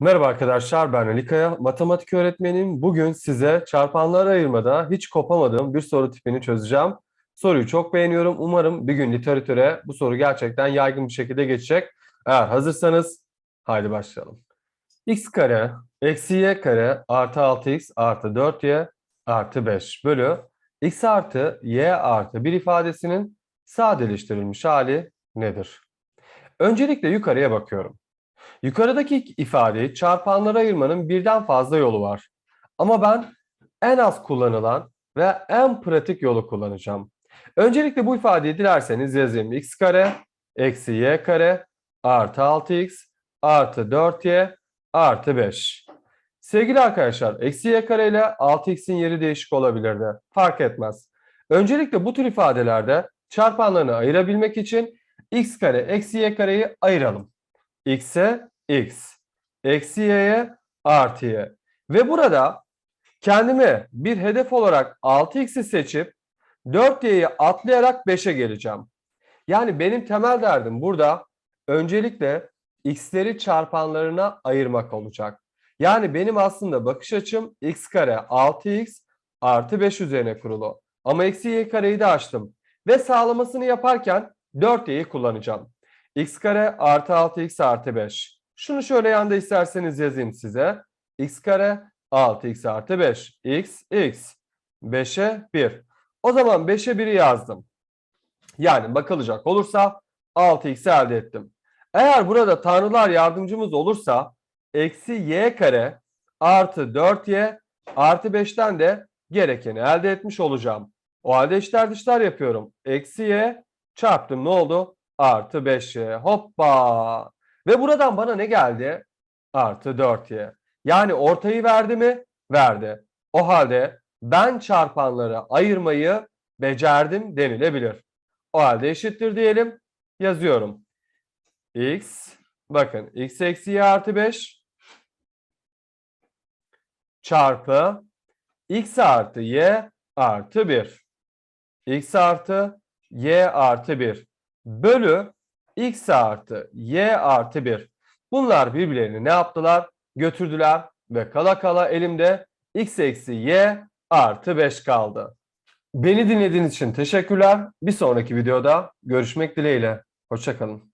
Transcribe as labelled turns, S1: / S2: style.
S1: Merhaba arkadaşlar, ben Ali Kaya, matematik öğretmeniyim. Bugün size çarpanlar ayırmada hiç kopamadığım bir soru tipini çözeceğim. Soruyu çok beğeniyorum. Umarım bir gün literatüre bu soru gerçekten yaygın bir şekilde geçecek. Eğer hazırsanız, haydi başlayalım. x kare eksi y kare artı 6x artı 4y artı 5 bölü x artı y artı 1 ifadesinin sadeleştirilmiş hali nedir? Öncelikle yukarıya bakıyorum. Yukarıdaki ifadeyi çarpanlara ayırmanın birden fazla yolu var. Ama ben en az kullanılan ve en pratik yolu kullanacağım. Öncelikle bu ifadeyi dilerseniz yazayım. x kare eksi y kare artı 6x artı 4y artı 5. Sevgili arkadaşlar eksi y kare ile 6x'in yeri değişik olabilirdi. Fark etmez. Öncelikle bu tür ifadelerde çarpanlarını ayırabilmek için x kare eksi y kareyi ayıralım. X'e x, eksi y'ye artı y. Ve burada kendime bir hedef olarak 6x'i seçip 4y'yi atlayarak 5'e geleceğim. Yani benim temel derdim burada öncelikle x'leri çarpanlarına ayırmak olacak. Yani benim aslında bakış açım x kare 6x artı 5 üzerine kurulu. Ama eksi y kareyi de açtım. Ve sağlamasını yaparken 4y'yi kullanacağım. X kare artı 6x artı 5. Şunu şöyle yanda isterseniz yazayım size. x kare 6x artı 5. x, x. 5'e 1. O zaman 5'e 1'i yazdım. Yani bakılacak olursa 6x'i elde ettim. Eğer burada tanrılar yardımcımız olursa eksi y kare artı 4y artı 5'ten de gerekeni elde etmiş olacağım. O halde içler dışlar yapıyorum. Eksi y çarptım ne oldu? Artı 5y. Hoppa. Ve buradan bana ne geldi? Artı 4y. Yani ortayı verdi mi? Verdi. O halde ben çarpanları ayırmayı becerdim denilebilir. O halde eşittir diyelim. Yazıyorum. x bakın x eksi y artı 5 çarpı x artı y artı 1 x artı y artı 1 bölü x artı y artı 1. Bunlar birbirlerini ne yaptılar? Götürdüler ve kala kala elimde x eksi y artı 5 kaldı. Beni dinlediğiniz için teşekkürler. Bir sonraki videoda görüşmek dileğiyle. Hoşçakalın.